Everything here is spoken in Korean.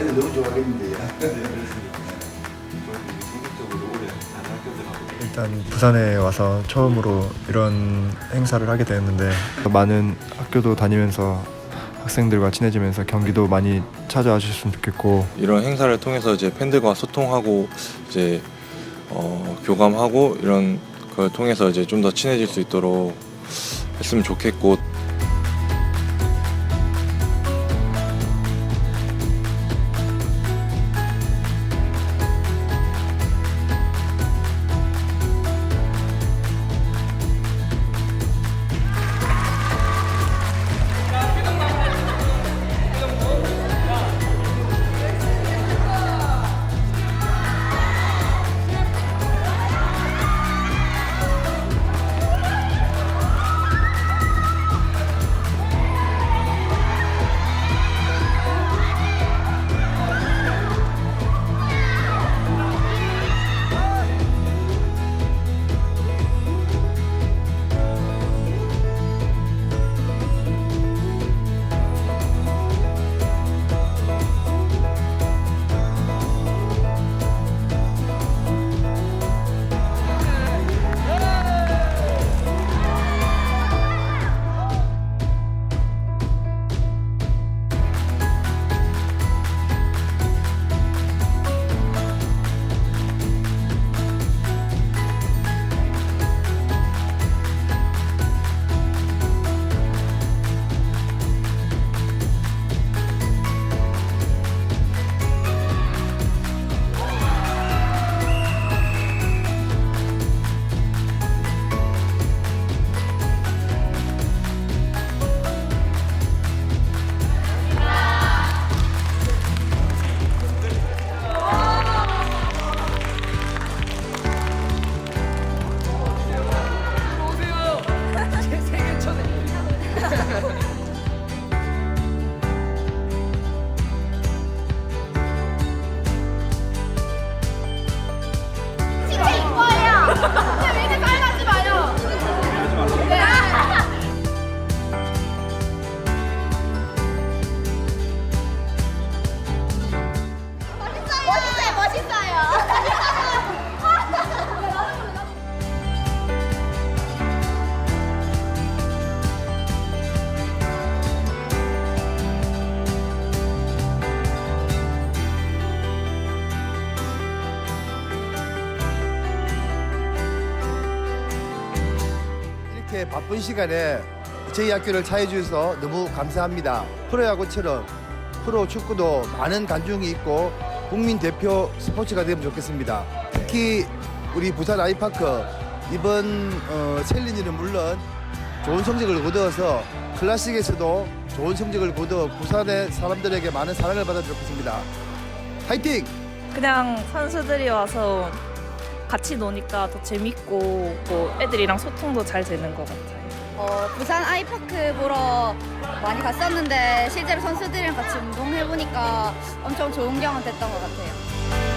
애들 너무 올해 다른 학교들하고 일단 부산에 와서 처음으로 이런 행사를 하게 되었는데 많은 학교도 다니면서 학생들과 친해지면서 경기도 많이 찾아와 주셨으면 좋겠고 이런 행사를 통해서 이제 팬들과 소통하고 이제 어, 교감하고 이런 걸 통해서 이제 좀 더 친해질 수 있도록 했으면 좋겠고 ha ha ha 이렇게 바쁜 시간에 저희 학교를 찾아해 주셔서 너무 감사합니다. 프로야구처럼 프로 축구도 많은 관중이 있고 국민 대표 스포츠가 되면 좋겠습니다. 특히 우리 부산 아이파크 이번 어, 챌린지는 물론 좋은 성적을 거두어서 클래식에서도 좋은 성적을 거두어 부산의 사람들에게 많은 사랑을 받았으면 좋겠습니다. 화이팅! 그냥 선수들이 와서 같이 노니까 더 재밌고 뭐 애들이랑 소통도 잘 되는 것 같아요. 어, 부산 아이파크 보러 많이 갔었는데 실제로 선수들이랑 같이 운동해보니까 엄청 좋은 경험 됐던 것 같아요.